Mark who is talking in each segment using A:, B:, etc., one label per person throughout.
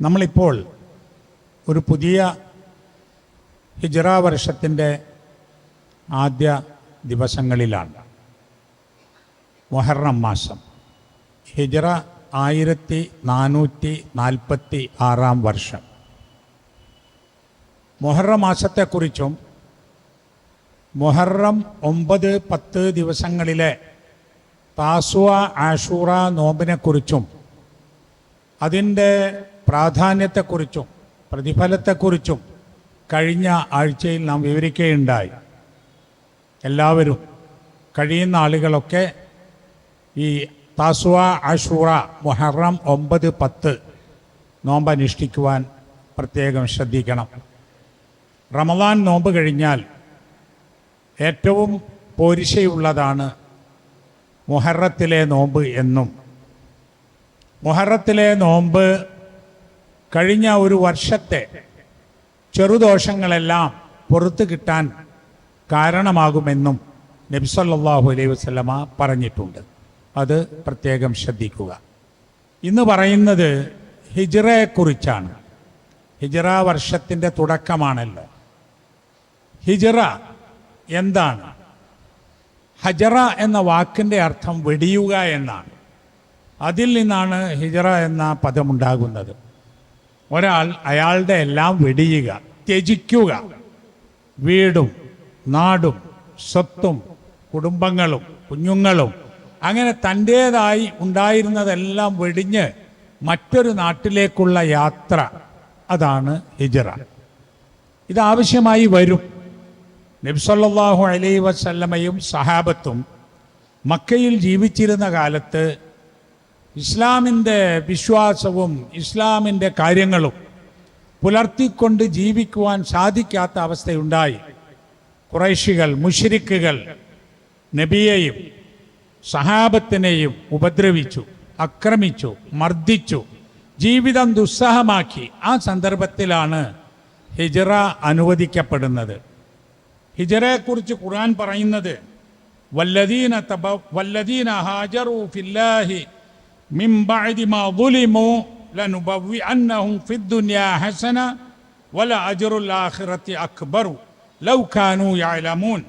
A: നമ്മളിപ്പോൾ ഒരു പുതിയ ഹിജറ വർഷത്തിന്റെ ആദ്യ ദിവസങ്ങളിലാണ്. മൊഹറം മാസം. ഹിജറ ആയിരത്തി നാനൂറ്റി നാൽപ്പത്തി ആറാം വർഷം. മൊഹറം മാസത്തെക്കുറിച്ചും മൊഹറം ഒമ്പത് പത്ത് ദിവസങ്ങളിലെ താസുവ ആഷൂറ നോമ്പിനെക്കുറിച്ചും അതിന്റെ പ്രാധാന്യത്തെക്കുറിച്ചും പ്രതിഫലത്തെക്കുറിച്ചും കഴിഞ്ഞ ആഴ്ചയിൽ നാം വിവരിക്കുകയുണ്ടായി. എല്ലാവരും കഴിയുന്ന ആളുകളൊക്കെ ഈ താസുവ ആഷൂറ മുഹറം ഒമ്പത് പത്ത് നോമ്പ് അനുഷ്ഠിക്കുവാൻ പ്രത്യേകം ശ്രദ്ധിക്കണം. റമദാൻ നോമ്പ് കഴിഞ്ഞാൽ ഏറ്റവും പോരിശയുള്ളതാണ് മുഹറത്തിലെ നോമ്പ് എന്നും. മുഹറത്തിലെ നോമ്പ് കഴിഞ്ഞ ഒരു വർഷത്തെ ചെറുദോഷങ്ങളെല്ലാം പുറത്തു കിട്ടാൻ കാരണമാകുമെന്നും നബിസല്ലാഹു അലൈഹി വസ്ലമ പറഞ്ഞിട്ടുണ്ട്. അത് പ്രത്യേകം ശ്രദ്ധിക്കുക. ഇന്ന് പറയുന്നത് ഹിജറയെക്കുറിച്ചാണ്. ഹിജറ വർഷത്തിന്റെ തുടക്കമാണല്ലോ. ഹിജറ എന്താണ്? ഹജറ എന്ന വാക്കിന്റെ അർത്ഥം വെടിയുക എന്നാണ്. അതിൽ നിന്നാണ് ഹിജറ എന്ന പദമുണ്ടാകുന്നത്. ഒരാൾ അയാളുടെ എല്ലാം വെടിയുക ത്യജിക്കുക. വീടും നാടും സ്വത്തും കുടുംബങ്ങളും കുഞ്ഞുങ്ങളും അങ്ങനെ തന്റേതായി ഉണ്ടായിരുന്നതെല്ലാം വെടിഞ്ഞ് മറ്റൊരു നാട്ടിലേക്കുള്ള യാത്ര. അതാണ് ഹിജറ. ഇതാവശ്യമായി വരും. നബ്സല്ലാഹു അലൈ വസല്ലമയും സഹാബത്തും മക്കയിൽ ജീവിച്ചിരുന്ന കാലത്ത് ഇസ്ലാമിന്റെ വിശ്വാസവും ഇസ്ലാമിന്റെ കാര്യങ്ങളും പുലർത്തിക്കൊണ്ട് ജീവിക്കുവാൻ സാധിക്കാത്ത അവസ്ഥയുണ്ടായി. കുറേശികൾ മുഷിരിക്കുകൾ നബിയെയും സഹാബത്തിനെയും ഉപദ്രവിച്ചു അക്രമിച്ചു മർദ്ദിച്ചു ജീവിതം ദുസ്സഹമാക്കി. ആ സന്ദർഭത്തിലാണ് ഹിജറ അനുവദിക്കപ്പെടുന്നത്. ഹിജറയെക്കുറിച്ച് ഖുർആൻ പറയുന്നത് വല്ലദീന തബ വല്ലദീന ഹാജറു ഫില്ലാഹി മിൻ ബഅദി മാ ളുലിമു ലനുബവ്വിഅന്നഹും ഫിദ്ദുനിയാ ഹസന വല അജ്റുൽ ആഖിറതി അക്ബറു ലൗ കാനൂ യഅലമൂൻ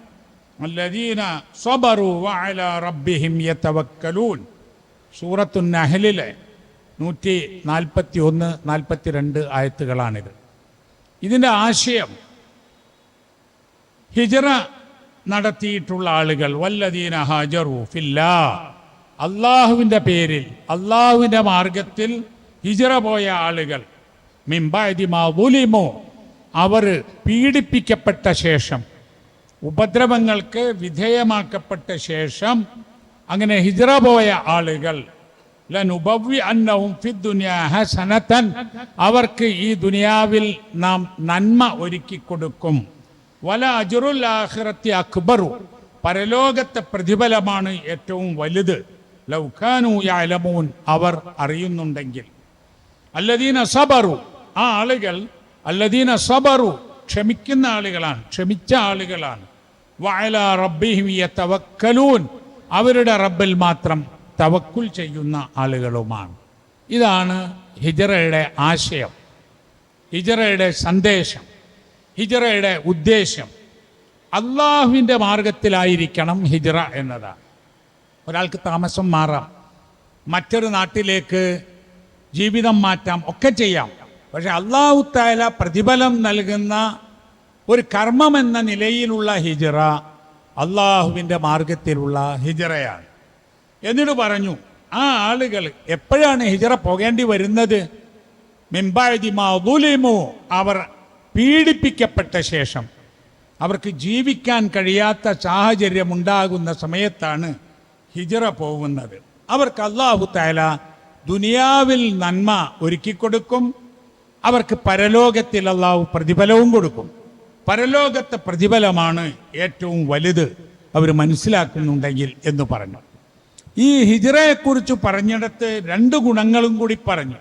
A: الذين صبروا وعلى ربهم يتوكلون സൂറത്തു നഹലിലെ നൂറ്റി നാൽപ്പത്തി ഒന്ന് നാൽപ്പത്തി രണ്ട് ആയത്തുകളാണിത് ഇതിൻ്റെ ആശയം ഹിജറ നടത്തിയിട്ടുള്ള ആളുകൾ വല്ലദീന ഹാജറു ഫില്ലാ അള്ളാഹുവിന്റെ പേരിൽ അള്ളാഹുവിന്റെ മാർഗത്തിൽ ഹിജറ പോയ ആളുകൾ മിംബാദിമാവുലിമോ അവർ പീഡിപ്പിക്കപ്പെട്ട ശേഷം ഉപദ്രവങ്ങൾക്ക് വിധേയമാക്കപ്പെട്ട ശേഷം അങ്ങനെ ഹിജറ പോയ ആളുകൾ ഹസനതൻ അവർക്ക് ഈ ദുനിയാവിൽ നാം നന്മ ഒരുക്കി കൊടുക്കും. വല അജുറുൽ ആഖിറത്തി അക്ബറു പരലോകത്തെ പ്രതിഫലമാണ് ഏറ്റവും വലുത്. ലൗഖാനു യഅലമൂൻ അവർ അറിയുന്നുണ്ടെങ്കിൽ. അല്ലദീന സബറു ആ ആളുകൾ അല്ലദീന സബറു ക്ഷമിക്കുന്ന ആളുകളാണ് ക്ഷമിച്ച ആളുകളാണ്. വഅല റബ്ബിഹിം യതവക്കലൂൻ അവരുടെ റബ്ബിൽ മാത്രം തവക്കുൽ ചെയ്യുന്ന ആളുകളുമാണ്. ഇതാണ് ഹിജറയുടെ ആശയം ഹിജറയുടെ സന്ദേശം ഹിജറയുടെ ഉദ്ദേശം. അള്ളാഹുവിന്റെ മാർഗത്തിലായിരിക്കണം ഹിജറ എന്നതാണ്. ഒരാൾക്ക് താമസം മാറാം. മറ്റൊരു നാട്ടിലേക്ക് ജീവിതം മാറ്റാം. ഒക്കെ ചെയ്യാം. പക്ഷെ അള്ളാഹു താല പ്രതിഫലം നൽകുന്ന ഒരു കർമ്മം എന്ന നിലയിലുള്ള ഹിജറ അള്ളാഹുവിന്റെ മാർഗത്തിലുള്ള ഹിജറയാണ്. എന്നിട്ട് പറഞ്ഞു ആ ആളുകൾ എപ്പോഴാണ് ഹിജറ പോകേണ്ടി വരുന്നത്? മിംബാദിമോ അവർ പീഡിപ്പിക്കപ്പെട്ട ശേഷം. അവർക്ക് ജീവിക്കാൻ കഴിയാത്ത സാഹചര്യമുണ്ടാകുന്ന സമയത്താണ് ഹിജറ പോകുന്നത് അവർക്ക് അള്ളാഹു താല ദുനിയാവിൽ നന്മ ഒരുക്കി കൊടുക്കും അവർക്ക് പരലോകത്തിൽ അള്ളാഹു പ്രതിഫലവും കൊടുക്കും. പരലോകത്തെ പ്രതിഫലമാണ് ഏറ്റവും വലുത് അവർ മനസ്സിലാക്കുന്നുണ്ടെങ്കിൽ എന്ന് പറഞ്ഞു. ഈ ഹിജറയെക്കുറിച്ച് പറഞ്ഞിടത്ത് രണ്ട് ഗുണങ്ങളും കൂടി പറഞ്ഞു.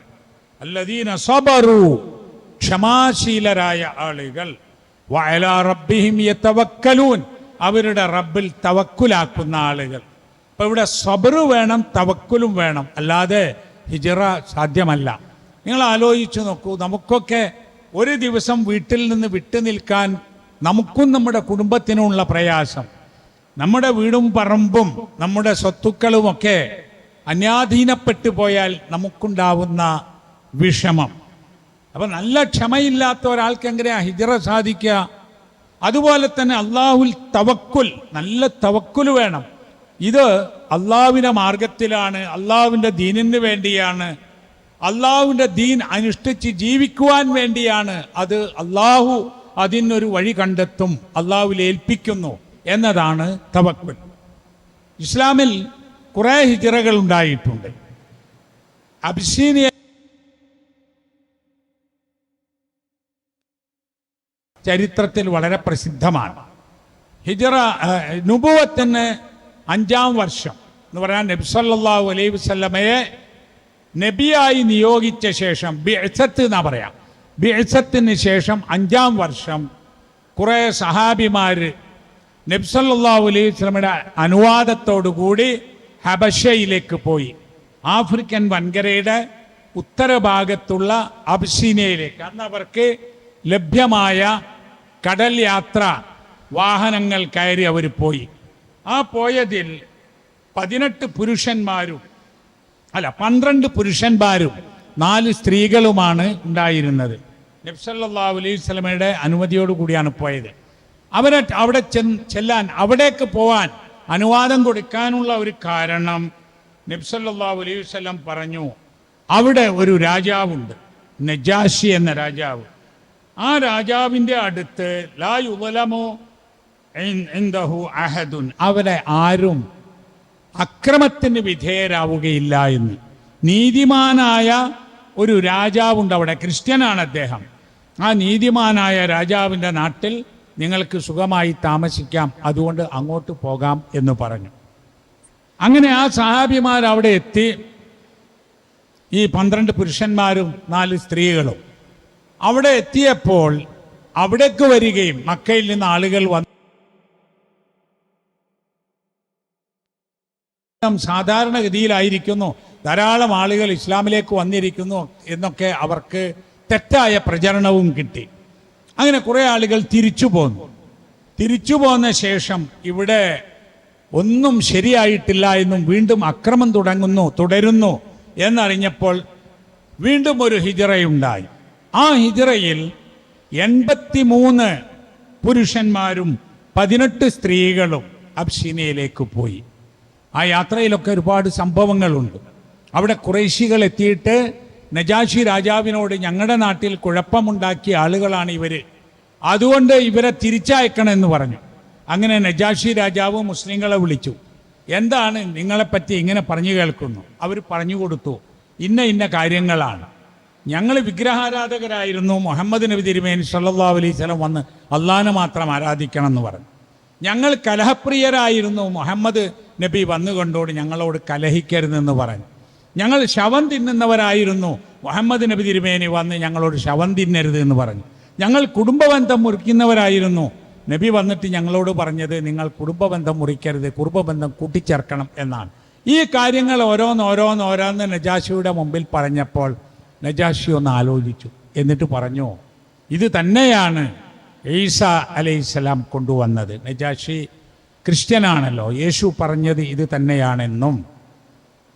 A: അല്ലദീന സബറു ക്ഷമാശീലരായ ആളുകൾ. വയലാ റബ്ബിഹിം യതവക്കലൂൻ അവരുടെ റബ്ബിൽ തവക്കുലാക്കുന്ന ആളുകൾ. അപ്പൊ ഇവിടെ സബറ് വേണം തവക്കുലും വേണം. അല്ലാതെ ഹിജറ സാധ്യമല്ല. നിങ്ങൾ ആലോചിച്ച് നോക്കൂ നമുക്കൊക്കെ ഒരു ദിവസം വീട്ടിൽ നിന്ന് വിട്ടു നിൽക്കാൻ നമുക്കും നമ്മുടെ കുടുംബത്തിനുമുള്ള പ്രയാസം. നമ്മുടെ വീടും പറമ്പും നമ്മുടെ സ്വത്തുക്കളുമൊക്കെ അന്യാധീനപ്പെട്ടു പോയാൽ നമുക്കുണ്ടാവുന്ന വിഷമം. അപ്പൊ നല്ല ക്ഷമയില്ലാത്ത ഒരാൾക്ക് എങ്ങനെയാ ഹിജറ സാധിക്കുക? അതുപോലെ തന്നെ അള്ളാഹുൽ തവക്കുൽ നല്ല തവക്കുൽ വേണം. ഇത് അള്ളാവിന്റെ മാർഗത്തിലാണ് അള്ളാവിന്റെ ദീനിന് വേണ്ടിയാണ് അള്ളാഹുവിന്റെ ദീൻ അനുഷ്ഠിച്ച് ജീവിക്കുവാൻ വേണ്ടിയാണ് അത് അള്ളാഹു അതിനൊരു വഴി കണ്ടെത്തും അള്ളാഹുവിൽ ഏൽപ്പിക്കുന്നു എന്നതാണ് തവക്കുൽ. ഇസ്ലാമിൽ കുറേ ഹിജറകൾ ഉണ്ടായിട്ടുണ്ട്. അബ്സീനിയ ചരിത്രത്തിൽ വളരെ പ്രസിദ്ധമാണ്. ഹിജറ നുബുവത്തിന് അഞ്ചാം വർഷം എന്ന് പറഞ്ഞാൽ നബ്സല്ലാഹു അലൈഹി വസല്ലമയെ നബിയായി നിയോഗിച്ച ശേഷം ബിഅസത്ത് എന്നാ പറയാം. ബിഅസത്തിന് ശേഷം അഞ്ചാം വർഷം കുറേ സഹാബിമാർ നബ്സല്ലാഹു അലൈഹി വസ്ലമയുടെ അനുവാദത്തോടു കൂടി ഹബഷയിലേക്ക് പോയി. ആഫ്രിക്കൻ വൻകരയുടെ ഉത്തരഭാഗത്തുള്ള അബ്സീനയിലേക്ക് അന്ന് അവർക്ക് ലഭ്യമായ കടൽ യാത്ര വാഹനങ്ങൾ കയറി അവർ പോയി. ആ പോയതിൽ പതിനെട്ട് പുരുഷന്മാരും അല്ല പന്ത്രണ്ട് പുരുഷന്മാരും നാല് സ്ത്രീകളുമാണ് ഉണ്ടായിരുന്നത്. നബ്സല്ലാ അലൈഹി സ്വലമയുടെ അനുമതിയോട് കൂടിയാണ് പോയത്. അവരെ അവിടെ ചെല്ലാൻ അവിടേക്ക് പോവാൻ അനുവാദം കൊടുക്കാനുള്ള ഒരു കാരണം നബ്സല്ലാ അലൈഹി വസല്ലം പറഞ്ഞു. അവിടെ ഒരു രാജാവുണ്ട് നജാഷി എന്ന രാജാവ്. ആ രാജാവിന്റെ അടുത്ത് ലാ അഹദുൻ അവരെ ആരും അക്രമത്തിന് വിധേയരാവുകയില്ല എന്ന്. നീതിമാനായ ഒരു രാജാവുണ്ട് അവിടെ. ക്രിസ്ത്യനാണ് അദ്ദേഹം. ആ നീതിമാനായ രാജാവിന്റെ നാട്ടിൽ നിങ്ങൾക്ക് സുഖമായി താമസിക്കാം. അതുകൊണ്ട് അങ്ങോട്ട് പോകാം എന്ന് പറഞ്ഞു. അങ്ങനെ ആ സഹാബിമാർ അവിടെ എത്തി. ഈ പന്ത്രണ്ട് പുരുഷന്മാരും നാല് സ്ത്രീകളും അവിടെ എത്തിയപ്പോൾ അവിടേക്ക് വരികയും മക്കയിൽ നിന്ന് ആളുകൾ വന്ന് സാധാരണഗതിയിലായിരിക്കുന്നു. ധാരാളം ആളുകൾ ഇസ്ലാമിലേക്ക് വന്നിരിക്കുന്നു എന്നൊക്കെ അവർക്ക് തെറ്റായ പ്രചരണവും കിട്ടി. അങ്ങനെ കുറേ ആളുകൾ തിരിച്ചു പോന്നു. തിരിച്ചു പോന്ന ശേഷം ഇവിടെ ഒന്നും ശരിയായിട്ടില്ല എന്നും വീണ്ടും അക്രമം തുടങ്ങുന്നു തുടരുന്നു എന്നറിഞ്ഞപ്പോൾ വീണ്ടും ഒരു ഹിജറയുണ്ടായി. ആ ഹിജറയിൽ എൺപത്തിമൂന്ന് പുരുഷന്മാരും പതിനെട്ട് സ്ത്രീകളും അബ്സീനയിലേക്ക് പോയി. ആ യാത്രയിലൊക്കെ ഒരുപാട് സംഭവങ്ങളുണ്ട്. അവിടെ കുറേശികൾ എത്തിയിട്ട് നജാഷി രാജാവിനോട് ഞങ്ങളുടെ നാട്ടിൽ കുഴപ്പമുണ്ടാക്കിയ ആളുകളാണ് ഇവർ അതുകൊണ്ട് ഇവരെ തിരിച്ചയക്കണമെന്ന് പറഞ്ഞു. അങ്ങനെ നജാഷി രാജാവ് മുസ്ലിങ്ങളെ വിളിച്ചു. എന്താണ് നിങ്ങളെപ്പറ്റി ഇങ്ങനെ പറഞ്ഞു കേൾക്കുന്നു? അവർ പറഞ്ഞു കൊടുത്തു ഇന്ന ഇന്ന കാര്യങ്ങളാണ്. ഞങ്ങൾ വിഗ്രഹാരാധകരായിരുന്നു. മുഹമ്മദ് നബി തിരുമേനി സല്ലാ അലൈഹി സ്വലം വന്ന് അള്ളാഹിനെ മാത്രം ആരാധിക്കണം എന്ന് പറഞ്ഞു. ഞങ്ങൾ കലഹപ്രിയരായിരുന്നു മുഹമ്മദ് നബി വന്നുകൊണ്ടോട് ഞങ്ങളോട് കലഹിക്കരുതെന്ന് പറഞ്ഞു. ഞങ്ങൾ ശവം തിന്നുന്നവരായിരുന്നു. മുഹമ്മദ് നബി തിരുമേനി വന്ന് ഞങ്ങളോട് ശവം തിന്നരുത് എന്ന് പറഞ്ഞു. ഞങ്ങൾ കുടുംബബന്ധം മുറിക്കുന്നവരായിരുന്നു. നബി വന്നിട്ട് ഞങ്ങളോട് പറഞ്ഞത് നിങ്ങൾ കുടുംബബന്ധം മുറിക്കരുത് കുടുംബബന്ധം കൂട്ടിച്ചേർക്കണം എന്നാണ്. ഈ കാര്യങ്ങൾ ഓരോന്നോരോന്നോരോന്ന് ഓരോന്ന് ഓരോന്ന് നജാഷിയുടെ മുമ്പിൽ പറഞ്ഞപ്പോൾ നജാഷി ഒന്ന് ആലോചിച്ചു. എന്നിട്ട് പറഞ്ഞു ഇത് തന്നെയാണ് ഈസ അലൈഹിസ്സലാം കൊണ്ടുവന്നത്. നജാഷി ക്രിസ്ത്യനാണല്ലോ. യേശു പറഞ്ഞത് ഇത് തന്നെയാണെന്നും.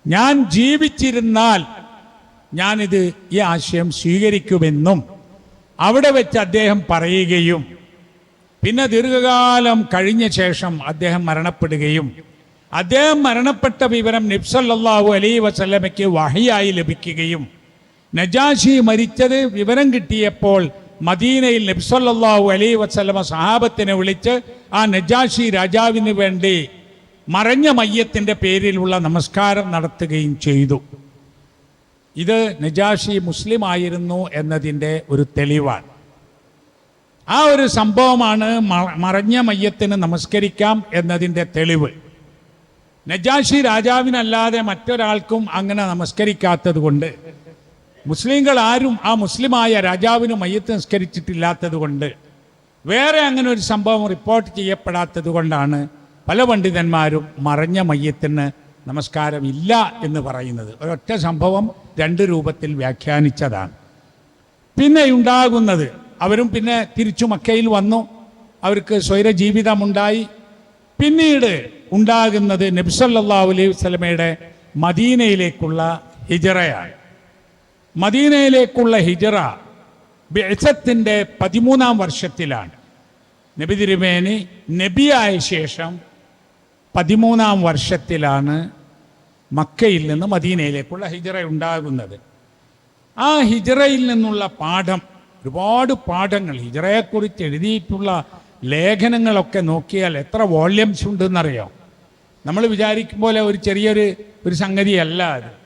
A: ഞാൻ ജീവിച്ചിരുന്നാൽ ഞാനിത് ഈ ആശയം സ്വീകരിക്കുമെന്നും അവിടെ വെച്ച് അദ്ദേഹം പറയുകയും പിന്നെ ദീർഘകാലം കഴിഞ്ഞ ശേഷം അദ്ദേഹം മരണപ്പെടുകയും അദ്ദേഹം മരണപ്പെട്ട വിവരം നിബ്സല്ലാഹു അലൈ വസല്ലമയ്ക്ക് വഹിയായി ലഭിക്കുകയും നജാഷി മരിച്ചത് വിവരം കിട്ടിയപ്പോൾ മദീനയിൽ നബ്സല്ലാഹു അലൈ വസ്ലമ സഹാബത്തിനെ വിളിച്ച് ആ നജാഷി രാജാവിന് വേണ്ടി മറഞ്ഞ മയ്യത്തിന്റെ പേരിലുള്ള നമസ്കാരം നടത്തുകയും ചെയ്തു. ഇത് നജാഷി മുസ്ലിം ആയിരുന്നു എന്നതിന്റെ ഒരു തെളിവാണ്. ആ ഒരു സംഭവമാണ് മറഞ്ഞ മയ്യത്തിന് നമസ്കരിക്കാം എന്നതിന്റെ തെളിവ്. നജാഷി രാജാവിനല്ലാതെ മറ്റൊരാൾക്കും അങ്ങനെ നമസ്കരിക്കാത്തത് കൊണ്ട് മുസ്ലിങ്ങൾ ആരും ആ മുസ്ലിമായ രാജാവിന് മയ്യത്ത് നിസ്കരിച്ചിട്ടില്ലാത്തത് കൊണ്ട് വേറെ അങ്ങനെ ഒരു സംഭവം റിപ്പോർട്ട് ചെയ്യപ്പെടാത്തത് കൊണ്ടാണ് പല പണ്ഡിതന്മാരും മറഞ്ഞ മയ്യത്തിന് നമസ്കാരം ഇല്ല എന്ന് പറയുന്നത്. ഒരൊറ്റ സംഭവം രണ്ട് രൂപത്തിൽ വ്യാഖ്യാനിച്ചതാണ്. പിന്നെ ഉണ്ടാകുന്നത് അവരും പിന്നെ തിരിച്ചു മക്കയിൽ വന്നു അവർക്ക് സ്വൈര ജീവിതമുണ്ടായി പിന്നീട് ഉണ്ടാകുന്നത് നബ്സല്ലാ അലൈഹി വസ്ലമയുടെ മദീനയിലേക്കുള്ള ഹിജറയാണ്. മദീനയിലേക്കുള്ള ഹിജറ ബിഅസത്തിന്റെ പതിമൂന്നാം വർഷത്തിലാണ്. നബി തിരുമേനി നബിയായ ശേഷം പതിമൂന്നാം വർഷത്തിലാണ് മക്കയിൽ നിന്ന് മദീനയിലേക്കുള്ള ഹിജറ ഉണ്ടാകുന്നത്. ആ ഹിജറയിൽ നിന്നുള്ള പാഠം ഒരുപാട് പാഠങ്ങൾ ഹിജറയെക്കുറിച്ച് എഴുതിയിട്ടുള്ള ലേഖനങ്ങളൊക്കെ നോക്കിയാൽ എത്ര വോള്യംസ് ഉണ്ടെന്നറിയാം. നമ്മൾ വിചാരിക്കും പോലെ ഒരു ചെറിയൊരു ഒരു സംഗതിയല്ല അത്.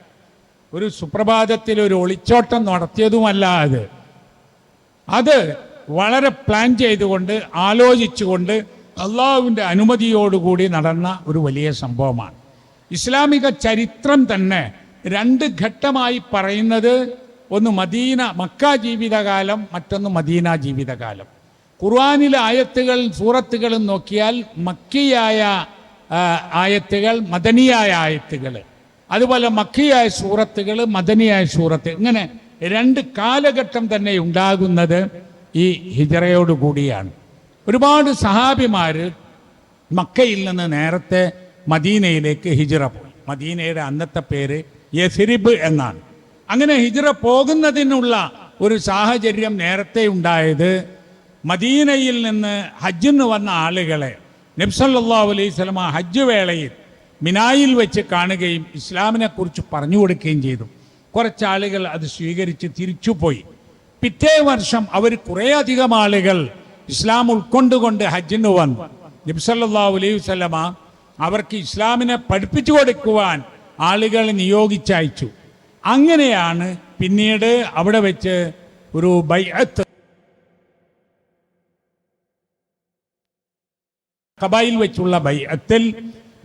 A: ഒരു സുപ്രഭാതത്തിൽ ഒരു ഒളിച്ചോട്ടം നടത്തിയതുമല്ല അത്. അത് വളരെ പ്ലാൻ ചെയ്തുകൊണ്ട് ആലോചിച്ചുകൊണ്ട് അള്ളാഹുവിന്റെ അനുമതിയോടുകൂടി നടന്ന ഒരു വലിയ സംഭവമാണ്. ഇസ്ലാമിക ചരിത്രം തന്നെ രണ്ട് ഘട്ടമായി പറയുന്നത് ഒന്ന് മദീന മക്ക ജീവിതകാലം മറ്റൊന്ന് മദീന ജീവിതകാലം. ഖുർആാനിലെ ആയത്തുകൾ സൂറത്തുകളും നോക്കിയാൽ മക്കിയായ ആയത്തുകൾ മദനിയായ ആയത്തുകൾ. അതുപോലെ മക്കിയായ സൂറത്തുകൾ മദനിയായ സൂറത്ത്. ഇങ്ങനെ രണ്ട് കാലഘട്ടം തന്നെ ഉണ്ടാകുന്നത് ഈ ഹിജറയോട് കൂടിയാണ്. ഒരുപാട് സഹാബിമാർ മക്കയിൽ നിന്ന് നേരത്തെ മദീനയിലേക്ക് ഹിജറ പോയി. മദീനയുടെ അന്നത്തെ പേര് യസിരിബ് എന്നാണ്. അങ്ങനെ ഹിജറ പോകുന്നതിനുള്ള ഒരു സാഹചര്യം നേരത്തെ ഉണ്ടായത് മദീനയിൽ നിന്ന് ഹജ്ജിന് വന്ന ആളുകളെ നബ്സല്ലാ അലൈഹി സ്വലമ ഹജ്ജ് വേളയിൽ മിനായിൽ വെച്ച് കാണുകയും ഇസ്ലാമിനെ കുറിച്ച് പറഞ്ഞു കൊടുക്കുകയും ചെയ്തു. കുറച്ചാളുകൾ അത് സ്വീകരിച്ച് തിരിച്ചുപോയി. പിറ്റേ വർഷം അവർ കുറേയധികം ആളുകൾ ഇസ്ലാം ഉൾക്കൊണ്ടുകൊണ്ട് ഹജ്ജിന് വന്നു. നബ്സല്ലാ അലൈഹി സ്വലമ അവർക്ക് ഇസ്ലാമിനെ പഠിപ്പിച്ചു കൊടുക്കുവാൻ ആളുകൾ നിയോഗിച്ചയച്ചു. അങ്ങനെയാണ് പിന്നീട് അവിടെ വെച്ച് ഒരു ബൈഅത്ത് കബായിൽ വെച്ചുള്ള ബൈഅത്തിൽ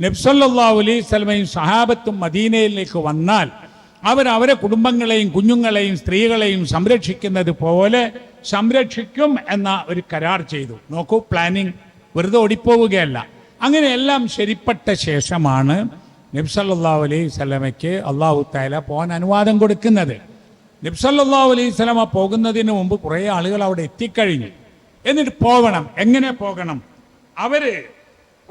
A: നബ്സല്ലാ അലൈഹി സ്വലമയും സഹാബത്തും മദീനയിലേക്ക് വന്നാൽ അവർ അവരെ കുടുംബങ്ങളെയും കുഞ്ഞുങ്ങളെയും സ്ത്രീകളെയും സംരക്ഷിക്കുന്നത് പോലെ സംരക്ഷിക്കും എന്ന ഒരു കരാർ ചെയ്തു. നോക്കൂ പ്ലാനിങ് വെറുതെ ഓടിപ്പോവുകയല്ല. അങ്ങനെയെല്ലാം ശരിപ്പെട്ട ശേഷമാണ് നബ്സല്ലാ അലൈഹി സ്വലമയ്ക്ക് അള്ളാഹു താല പോകാൻ അനുവാദം കൊടുക്കുന്നത്. നബ്സല്ലാ അലൈഹി സ്വലമ പോകുന്നതിന് മുമ്പ് കുറേ ആളുകൾ അവിടെ എത്തിക്കഴിഞ്ഞു. എന്നിട്ട് പോകണം എങ്ങനെ പോകണം? അവർ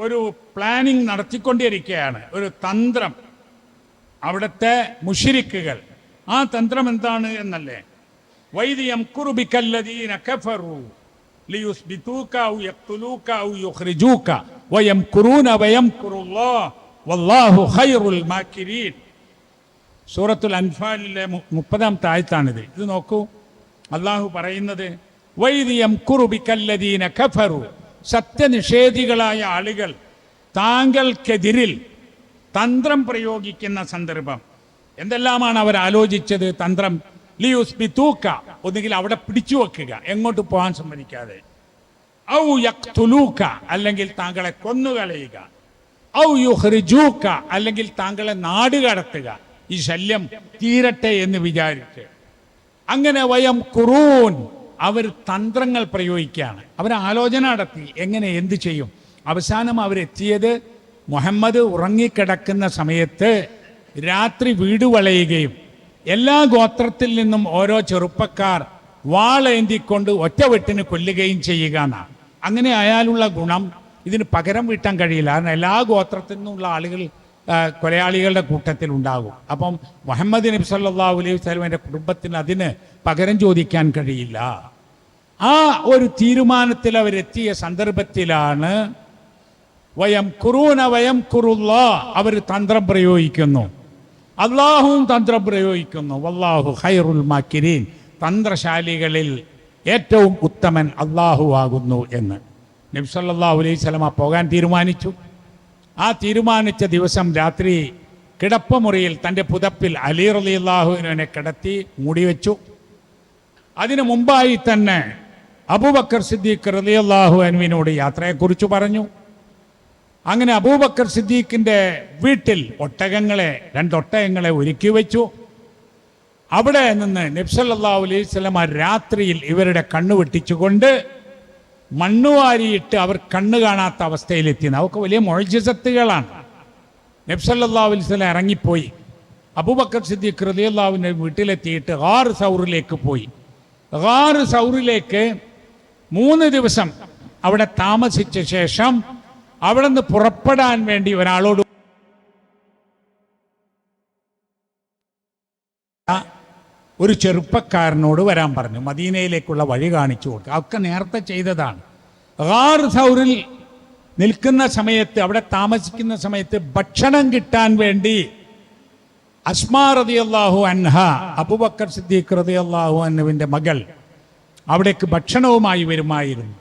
A: ഒരു പ്ലാനിങ് നടത്തിക്കൊണ്ടിരിക്കുകയാണ് ഒരു തന്ത്രം. അവിടുത്തെ മുഷിരിക്കുകൾ. ആ തന്ത്രം എന്താണ് എന്നല്ലേ? വൈദ്യം കുറുബിക്കല്ലദീന കഫറു. ലിയുസ്ബിതൂക ഔ യഖ്തുലൂക ഔ യുഖ്രിജൂക. വയംകുറൂന വയംകുറുല്ലാഹ് വല്ലാഹു ഖൈറുൽ മാക്കിരീൻ. സൂറത്തുൽ അൻഫാലിലെ മുപ്പതാം താഴ്ത്താണിത് ഇത് നോക്കൂ. അള്ളാഹു പറയുന്നത് വൈദിയം കുറുബിക്കല്ലദീന കഫറു. സത്യനിഷേധികളായ ആളുകൾ താങ്കൾക്കെതിരിൽ തന്ത്രം പ്രയോഗിക്കുന്ന സന്ദർഭം. എന്തെല്ലാമാണ് അവർ ആലോചിച്ചത്? തന്ത്രം. ലിയൂസ് ബി തൂക്ക. ഒന്നുകിൽ അവിടെ പിടിച്ചു വെക്കുക. എങ്ങോട്ട് പോകാൻ സമ്മതിക്കാതെ. ഔ യഖ്തുലൂക അല്ലെങ്കിൽ താങ്കളെ കൊന്നുകളയുക. ഔ യുഹ്രിജൂക അല്ലെങ്കിൽ താങ്കളെ നാട് കടത്തുക. ഈ ശല്യം തീരട്ടെ എന്ന് വിചാരിച്ച്. അങ്ങനെ വയം കുറൂൻ. അവർ തന്ത്രങ്ങൾ പ്രയോഗിക്കുകയാണ്. അവർ ആലോചന നടത്തി എങ്ങനെ എന്ത് ചെയ്യും. അവസാനം അവരെത്തിയത് മുഹമ്മദ് ഉറങ്ങിക്കിടക്കുന്ന സമയത്ത് രാത്രി വീട് വളയുകയും എല്ലാ ഗോത്രത്തിൽ നിന്നും ഓരോ ചെറുപ്പക്കാർ വാളേന്തിക്കൊണ്ട് ഒറ്റവെട്ടിന് കൊല്ലുകയും ചെയ്യുക എന്നാണ്. അങ്ങനെ ആയാലുള്ള ഗുണം ഇതിന് പകരം വീട്ടാൻ കഴിയില്ല. കാരണം എല്ലാ ഗോത്രത്തിൽ നിന്നുള്ള ആളുകൾ കൊലയാളികളുടെ കൂട്ടത്തിൽ ഉണ്ടാകും. അപ്പം മുഹമ്മദ് നബി സല്ലാ അലൈഹി വസല്ലമയുടെ കുടുംബത്തിന് അതിന് പകരം ചോദിക്കാൻ കഴിയില്ല. ആ ഒരു തീരുമാനത്തിൽ അവരെത്തിയ സന്ദർഭത്തിലാണ് വയം കുറൂന വയം കുറുള്ള അവർ തന്ത്രം പ്രയോഗിക്കുന്നു. അള്ളാഹുവും തന്ത്രം പ്രയോഗിക്കുന്നു. വല്ലാഹു ഹൈറുൽ മാക്കിരീൻ. തന്ത്രശാലികളിൽ ഏറ്റവും ഉത്തമൻ അള്ളാഹു ആകുന്നു എന്ന്. നബി സല്ലല്ലാഹു അലൈഹി സ്വലമ പോകാൻ തീരുമാനിച്ചു. ആ തീരുമാനിച്ച ദിവസം രാത്രി കിടപ്പമുറിയിൽ തന്റെ പുതപ്പിൽ അലി അള്ളാഹുവിനെ കിടത്തി മൂടിവെച്ചു അതിനു മുമ്പായി തന്നെ അബൂബക്കർ സിദ്ദീഖ് റളിയല്ലാഹു അൻവിനോട് യാത്രയെക്കുറിച്ച് പറഞ്ഞു. അങ്ങനെ അബൂബക്കർ സിദ്ദീഖിന്റെ വീട്ടിൽ ഒട്ടകങ്ങളെ രണ്ടൊട്ടകങ്ങളെ ഒരുക്കി വെച്ചു. അവിടെ നിന്ന് നബ്സല്ലാഹു അലൈഹി സ്വലമ രാത്രിയിൽ ഇവരുടെ കണ്ണു വെട്ടിച്ചുകൊണ്ട് മണ്ണുവാരിയിട്ട് അവർ കണ്ണു കാണാത്ത അവസ്ഥയിലെത്തി. അവർക്ക് വലിയ മൊഴിജത്തുകളാണ് നബ്സല്ലാ അലൈഹി സ്വലം ഇറങ്ങിപ്പോയി. അബൂബക്കർ സിദ്ദീഖ് റലിയല്ലാവിന്റെ വീട്ടിലെത്തിയിട്ട് ഗാർ സൗറിലേക്ക് പോയി. ഗാർ സൗറിലേക്ക് മൂന്ന് ദിവസം അവിടെ താമസിച്ച ശേഷം അവിടെ നിന്ന് പുറപ്പെടാൻ വേണ്ടി ഒരാളോട് ഒരു ചെറുപ്പക്കാരനോട് വരാൻ പറഞ്ഞു. മദീനയിലേക്കുള്ള വഴി കാണിച്ചു കൊടുത്തു. അതൊക്കെ നേരത്തെ ചെയ്തതാണ്. ഗാർ സൗറിൽ നിൽക്കുന്ന സമയത്ത് അവിടെ താമസിക്കുന്ന സമയത്ത് ഭക്ഷണം കിട്ടാൻ വേണ്ടി അസ്മാ റളിയല്ലാഹു അൻഹ അബുബക്കർ സിദ്ദീഖ് റളിയല്ലാഹു അൻഹുവിന്റെ മകൾ അവിടേക്ക് ഭക്ഷണവുമായി വരുമായിരുന്നു.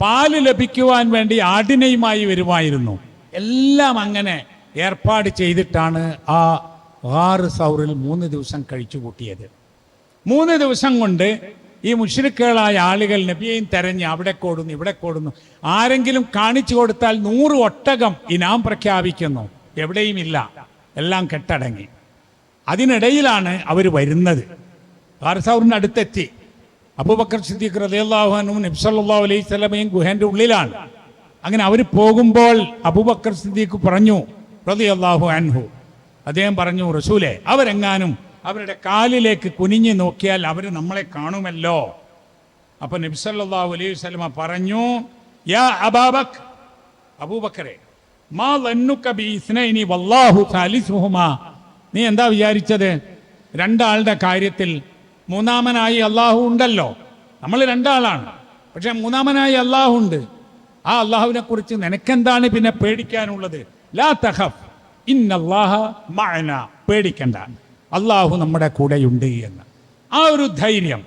A: പാൽ ലഭിക്കുവാൻ വേണ്ടി ആടിനയുമായി വരുമായിരുന്നു. എല്ലാം അങ്ങനെ ഏർപ്പാട് ചെയ്തിട്ടാണ് ആ ആറ് സൗറിൽ മൂന്ന് ദിവസം കഴിച്ചു കൂട്ടിയത്. മൂന്ന് ദിവസം കൊണ്ട് ഈ മുഷ്രിക്കുകളായ ആളുകൾ നബിയെയും തെരഞ്ഞ് അവിടെ കൊടുന്നു ഇവിടെ കൊടുന്നു. ആരെങ്കിലും കാണിച്ചു കൊടുത്താൽ നൂറ് ഒട്ടകം ഇനാം പ്രഖ്യാപിക്കുന്നു. എവിടെയും ഇല്ല എല്ലാം കെട്ടടങ്ങി. അതിനിടയിലാണ് അവർ വരുന്നത്. ആർസൗറിന് അടുത്തെത്തി അബൂബക്കർ സിദ്ദീഖ് റളിയല്ലാഹുനും നബ്സല്ലാ അലൈഹി സ്വലമയും ഗുഹന്റെ ഉള്ളിലാണ്. അങ്ങനെ അവർ പോകുമ്പോൾ അബൂബക്കർ സിദ്ദീഖ് പറഞ്ഞു റളിയല്ലാഹു അൻഹു. അദ്ദേഹം പറഞ്ഞു റസൂലെ അവരെങ്ങാനും അവരുടെ കാലിലേക്ക് കുനിഞ്ഞു നോക്കിയാൽ അവർ നമ്മളെ കാണുമല്ലോ. അപ്പൊ നബ്സല്ലാഹു അലൈഹി സ്വലമ പറഞ്ഞു യാ അബാബക് അബൂബക്കറെ മാ ബി ഇസ്നൈനി വല്ലാഹു നീ എന്താ വിചാരിച്ചത്? രണ്ടാളുടെ കാര്യത്തിൽ മൂന്നാമനായി അള്ളാഹു ഉണ്ടല്ലോ. നമ്മൾ രണ്ടാളാണ്. പക്ഷെ മൂന്നാമനായി അള്ളാഹു ഉണ്ട്. ആ അള്ളാഹുവിനെ കുറിച്ച് നിനക്കെന്താണ് പിന്നെ പേടിക്കാനുള്ളത്? ലാ തഹഫ് ഇന്നല്ലാഹ മഅന. പേടിക്കണ്ട. അള്ളാഹു നമ്മുടെ കൂടെയുണ്ട് എന്ന്. ആ ഒരു ധൈര്യം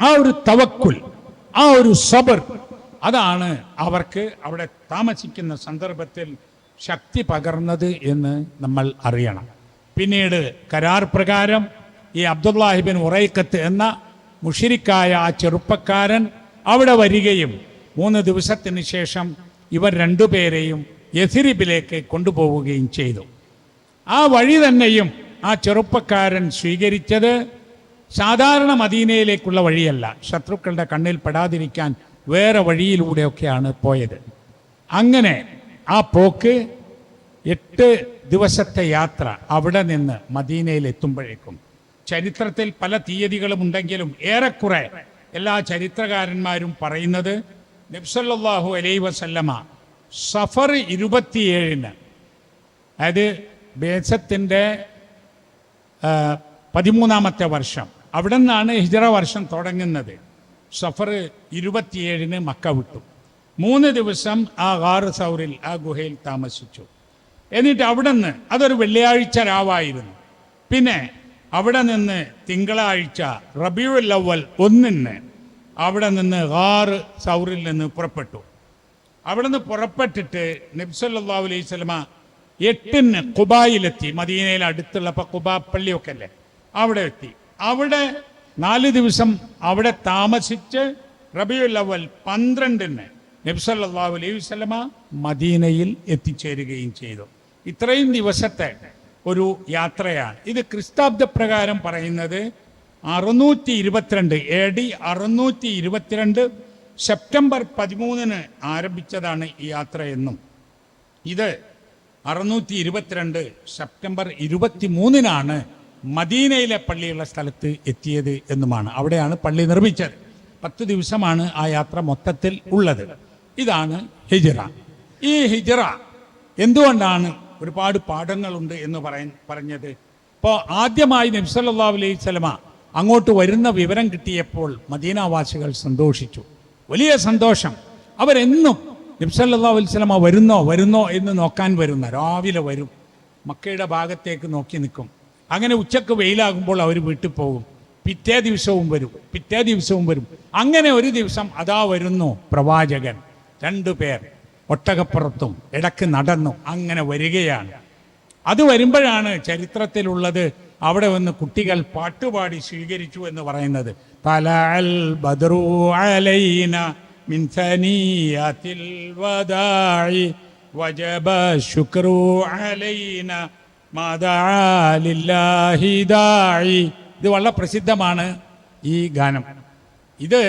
A: ആ ഒരു തവക്കുൽ ആ ഒരു സബർ അതാണ് അവർക്ക് അവിടെ താമസിക്കുന്ന സന്ദർഭത്തിൽ ശക്തി പകർന്നത് എന്ന് നമ്മൾ അറിയണം. പിന്നീട് കരാർ പ്രകാരം ഈ അബ്ദുല്ലാഹിബിൻ ഉറൈക്കത്ത് എന്ന മുഷിരിക്കായ ആ ചെറുപ്പക്കാരൻ അവിടെ വരികയും മൂന്ന് ദിവസത്തിന് ശേഷം ഇവർ രണ്ടുപേരെയും യഥിരിബിലേക്ക് കൊണ്ടുപോവുകയും ചെയ്തു. ആ വഴി തന്നെയും ആ ചെറുപ്പക്കാരൻ സ്വീകരിച്ചത് സാധാരണ മദീനയിലേക്കുള്ള വഴിയല്ല. ശത്രുക്കളുടെ കണ്ണിൽ പെടാതിരിക്കാൻ വേറെ വഴിയിലൂടെയൊക്കെയാണ് പോയത്. അങ്ങനെ ആ പോക്ക് എട്ട് ദിവസത്തെ യാത്ര അവിടെ നിന്ന് മദീനയിൽ എത്തുമ്പോഴേക്കും ചരിത്രത്തിൽ പല തീയതികളും ഉണ്ടെങ്കിലും ഏറെക്കുറെ എല്ലാ ചരിത്രകാരന്മാരും പറയുന്നത് നബ്സല്ലാഹു അലൈ വസല്ലമ സഫർ ഇരുപത്തിയേഴിന്. അതായത് ബേസത്തിന്റെ പതിമൂന്നാമത്തെ വർഷം. അവിടെ നിന്നാണ് ഹിജറ വർഷം തുടങ്ങുന്നത്. സഫർ ഇരുപത്തിയേഴിന് മക്ക വിട്ടു. മൂന്ന് ദിവസം ആ ഗാർ സൗറിൽ ആ ഗുഹയിൽ താമസിച്ചു. എന്നിട്ട് അവിടെ നിന്ന് അതൊരു വെള്ളിയാഴ്ച രാവായിരുന്നു. പിന്നെ അവിടെ നിന്ന് തിങ്കളാഴ്ച റബിയുൽ അവൽ ഒന്നിന് അവിടെ നിന്ന് ഹാറ് സൗറിൽ നിന്ന് പുറപ്പെട്ടു. അവിടെ നിന്ന് പുറപ്പെട്ടിട്ട് നബ്സല്ലാ അലൈഹി സ്വലമ എട്ടിന് കുബായിലെത്തി മദീനയിൽ അടുത്തുള്ള ഇപ്പൊ കുബാ പള്ളിയൊക്കെ അല്ലേ അവിടെ എത്തി. അവിടെ നാല് ദിവസം അവിടെ താമസിച്ച് റബിയുൽ അവൽ പന്ത്രണ്ടിന് നബ്സല്ലാ അലൈഹി വസല്ലമ മദീനയിൽ എത്തിച്ചേരുകയും ചെയ്തു. ഇത്രയും ദിവസത്തെ ഒരു യാത്രയാണ്. ഇത് ക്രിസ്താബ്ദ പ്രകാരം പറയുന്നത് അറുന്നൂറ്റി ഇരുപത്തിരണ്ട് എ ഡി അറുന്നൂറ്റി ഇരുപത്തിരണ്ട് സെപ്റ്റംബർ പതിമൂന്നിന് ആരംഭിച്ചതാണ് ഈ യാത്ര എന്നും ഇത് അറുന്നൂറ്റി ഇരുപത്തിരണ്ട് സെപ്റ്റംബർ ഇരുപത്തി മൂന്നിനാണ് മദീനയിലെ പള്ളിയുള്ള സ്ഥലത്ത് എത്തിയത് എന്നുമാണ്. അവിടെയാണ് പള്ളി നിർമ്മിച്ചത്. പത്ത് ദിവസമാണ് ആ യാത്ര മൊത്തത്തിൽ ഉള്ളത്. ഇതാണ് ഹിജറ. ഈ ഹിജറ എന്തുകൊണ്ടാണ് ഒരുപാട് പാഠങ്ങളുണ്ട് എന്ന് പറയ പറഞ്ഞത്. ഇപ്പോൾ ആദ്യമായി നബ്സല്ലാ അലൈഹി സ്വലമ അങ്ങോട്ട് വരുന്ന വിവരം കിട്ടിയപ്പോൾ മദീനാവാസികൾ സന്തോഷിച്ചു. വലിയ സന്തോഷം. അവരെന്നും നബ്സല്ലാ അലൈഹി സ്വലമ വരുന്നോ വരുന്നോ എന്ന് നോക്കാൻ വരുന്ന രാവിലെ വരും. മക്കയുടെ ഭാഗത്തേക്ക് നോക്കി നിൽക്കും. അങ്ങനെ ഉച്ചയ്ക്ക് വെയിലാകുമ്പോൾ അവർ വീട്ടിൽ പോകും. പിറ്റേ ദിവസവും വരും പിറ്റേ ദിവസവും വരും. അങ്ങനെ ഒരു ദിവസം അതാ വരുന്നു പ്രവാചകൻ. രണ്ടു പേർ. ഒട്ടകപ്പുറത്തും ഇടയ്ക്ക് നടന്നു അങ്ങനെ വരികയാണ്. അത് വരുമ്പോഴാണ് ചരിത്രത്തിലുള്ളത് അവിടെ വന്ന് കുട്ടികൾ പാട്ടുപാടി സ്വീകരിച്ചു എന്ന് പറയുന്നത്. തലഅൽ ബദ്രു അലൈന ഇത് വളരെ പ്രസിദ്ധമാണ് ഈ ഗാനം. ഇത്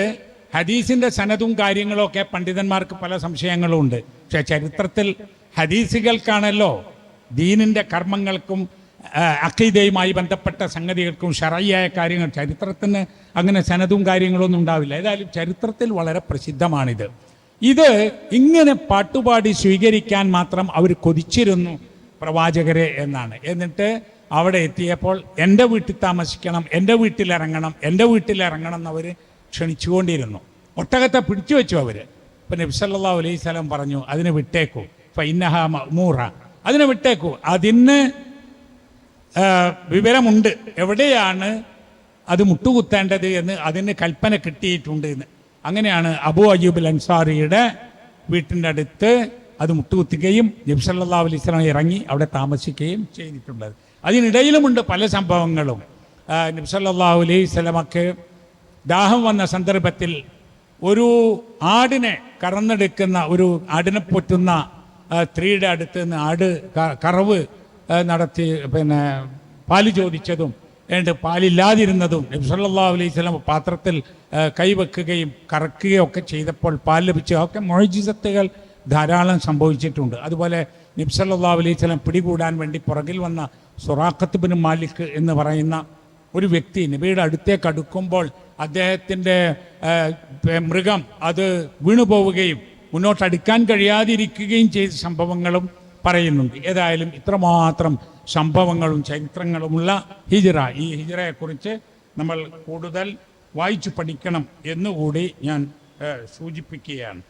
A: ഹദീസിന്റെ സനതും കാര്യങ്ങളൊക്കെ പണ്ഡിതന്മാർക്ക് പല സംശയങ്ങളും ഉണ്ട് പക്ഷെ ചരിത്രത്തിൽ ഹദീസുകൾക്കാണല്ലോ ദീനിന്റെ കർമ്മങ്ങൾക്കും അക്കീതയുമായി ബന്ധപ്പെട്ട സംഗതികൾക്കും ഷറയ്യായ കാര്യങ്ങൾ. ചരിത്രത്തിന് അങ്ങനെ സനതും കാര്യങ്ങളൊന്നും ഉണ്ടാവില്ല. ഏതായാലും ചരിത്രത്തിൽ വളരെ പ്രസിദ്ധമാണിത്. ഇത് ഇങ്ങനെ പാട്ടുപാടി സ്വീകരിക്കാൻ മാത്രം അവർ കൊതിച്ചിരുന്നു പ്രവാചകരെ എന്നാണ്. എന്നിട്ട് അവിടെ എത്തിയപ്പോൾ എന്റെ വീട്ടിൽ താമസിക്കണം എന്റെ വീട്ടിലിറങ്ങണം എന്റെ വീട്ടിലിറങ്ങണം എന്നവർ ക്ഷണിച്ചുകൊണ്ടിരുന്നു. ഒട്ടകത്തെ പിടിച്ചു വെച്ചു അവർ ഇപ്പം നബ്സല്ലാ അലൈഹി സ്വലം പറഞ്ഞു അതിനെ വിട്ടേക്കൂ. ഫൈനഹ മൂറ അതിനെ വിട്ടേക്കൂ. അതിന് വിവരമുണ്ട്. എവിടെയാണ് അത് മുട്ടുകുത്തേണ്ടത് എന്ന് അതിന് കൽപ്പന കിട്ടിയിട്ടുണ്ട് എന്ന്. അങ്ങനെയാണ് അബു അയ്യൂബ് അൻസാറിയുടെ വീട്ടിന്റെ അടുത്ത് അത് മുട്ടുകുത്തുകയും നബ്സല്ലാ അലൈഹി സ്വലം ഇറങ്ങി അവിടെ താമസിക്കുകയും ചെയ്തിട്ടുള്ളത്. അതിനിടയിലുമുണ്ട് പല സംഭവങ്ങളും. നബ്സല്ലാ അലൈഹി സ്വലമക്ക് ദാഹം വന്ന സന്ദർഭത്തിൽ ഒരു ആടിനെ കറന്നെടുക്കുന്ന ഒരു ആടിനെ പൊറ്റുന്ന സ്ത്രീയുടെ അടുത്ത് നിന്ന് ആട് കറവ് നടത്തി പിന്നെ പാൽ ചോദിച്ചതും എന്നിട്ട് പാലില്ലാതിരുന്നതും നബി സല്ലല്ലാഹു അലൈഹി സ്വലം പാത്രത്തിൽ കൈവെക്കുകയും കറക്കുകയും ഒക്കെ ചെയ്തപ്പോൾ പാൽ ലഭിച്ചു. ഒക്കെ മൊഴിജിസത്തുകൾ ധാരാളം സംഭവിച്ചിട്ടുണ്ട്. അതുപോലെ നബി സല്ലല്ലാഹു അലൈഹി സ്വലം പിടികൂടാൻ വേണ്ടി പുറകിൽ വന്ന സുറാഖത്ത് ബിൻ മാലിക് എന്ന് പറയുന്ന ഒരു വ്യക്തി നബിയുടെ അടുത്തേക്ക് അടുക്കുമ്പോൾ അദ്ദേഹത്തിന്റെ മൃഗം അത് വീണുപോവുകയും മുന്നോട്ട് അടുക്കാൻ കഴിയാതിരിക്കുകയും ചെയ്ത സംഭവങ്ങളും പറയുന്നുണ്ട്. ഏതായാലും ഇത്രമാത്രം സംഭവങ്ങളും ചരിത്രങ്ങളുമുള്ള ഹിജറ. ഈ ഹിജറയെക്കുറിച്ച് നമ്മൾ കൂടുതൽ വായിച്ചു പഠിക്കണം എന്നുകൂടി ഞാൻ സൂചിപ്പിക്കുകയാണ്.